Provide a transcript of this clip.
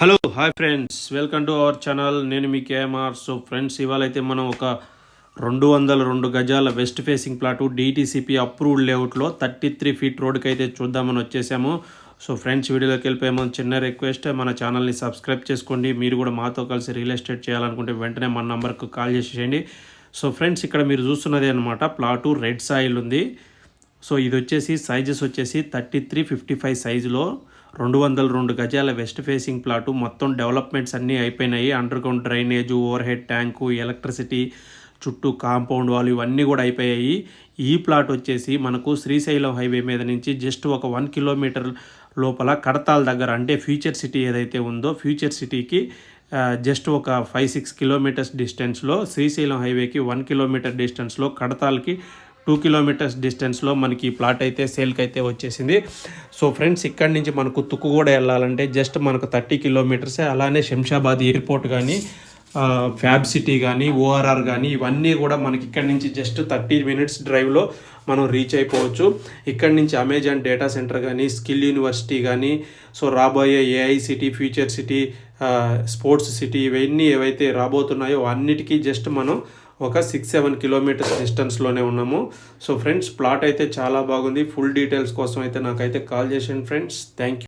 Hello hi friends welcome to our channel నేను మీ KMR so friends ఇవాళ అయితే మనం ఒక రెండు వందల రెండు గజాల west facing plot DTCP approved లేఅవుట్లో థర్టీ త్రీ ఫీట్ రోడ్కి అయితే చూద్దామని వచ్చేసాము. సో ఫ్రెండ్స్ వీడియోలోకి వెళ్ళిపోయాము. చిన్న రిక్వెస్ట్ మన ఛానల్ని సబ్స్క్రైబ్ చేసుకోండి. మీరు కూడా మాతో కలిసి రియల్ ఎస్టేట్ చేయాలనుకుంటే వెంటనే మన నంబర్కు కాల్ చేసేయండి. సో ఫ్రెండ్స్ ఇక్కడ మీరు చూస్తున్నది అనమాట ప్లాటు రెడ్ సాయిల్ ఉంది. సో ఇది వచ్చేసి సైజెస్ వచ్చేసి థర్టీ త్రీ ఫిఫ్టీ ఫైవ్ సైజులో రెండు వందల రెండు గజాల వెస్ట్ ఫేసింగ్ ప్లాటు మొత్తం డెవలప్మెంట్స్ అన్నీ అయిపోయినాయి. Underground drainage overhead tank electricity చుట్టూ కాంపౌండ్ వాల్ ఇవన్నీ కూడా అయిపోయాయి. ఈ ప్లాట్ వచ్చేసి మనకు శ్రీశైలం హైవే మీద నుంచి జస్ట్ ఒక వన్ కిలోమీటర్ లోపల కడతాల దగ్గర అంటే ఫ్యూచర్ సిటీ ఏదైతే ఉందో ఫ్యూచర్ సిటీకి జస్ట్ ఒక ఫైవ్ సిక్స్ కిలోమీటర్స్ డిస్టెన్స్లో శ్రీశైలం హైవేకి వన్ కిలోమీటర్ డిస్టెన్స్లో కడతాల్కి టూ కిలోమీటర్స్ డిస్టెన్స్లో మనకి ప్లాట్ అయితే సేల్కి అయితే వచ్చేసింది. సో ఫ్రెండ్స్ ఇక్కడి నుంచి మనకు తుక్కు కూడా వెళ్ళాలంటే జస్ట్ మనకు థర్టీ కిలోమీటర్సే. అలానే శంషాబాద్ ఎయిర్పోర్ట్ కానీ ఫ్యాబ్ సిటీ కానీ ఓఆర్ఆర్ కానీ ఇవన్నీ కూడా మనకి ఇక్కడి నుంచి జస్ట్ థర్టీ మినిట్స్ డ్రైవ్లో మనం రీచ్ అయిపోవచ్చు. ఇక్కడి నుంచి అమెజాన్ డేటా సెంటర్ కానీ స్కిల్ యూనివర్సిటీ కానీ సో రాబోయే AI city future city sports city ఇవన్నీ ఏవైతే రాబోతున్నాయో అన్నిటికీ జస్ట్ మనం ఒక సిక్స్ సెవెన్ కిలోమీటర్స్ డిస్టెన్స్లోనే ఉన్నాము. సో ఫ్రెండ్స్ ప్లాట్ అయితే చాలా బాగుంది. ఫుల్ డీటెయిల్స్ కోసం అయితే నాకైతే కాల్ చేసాను ఫ్రెండ్స్ థ్యాంక్ యూ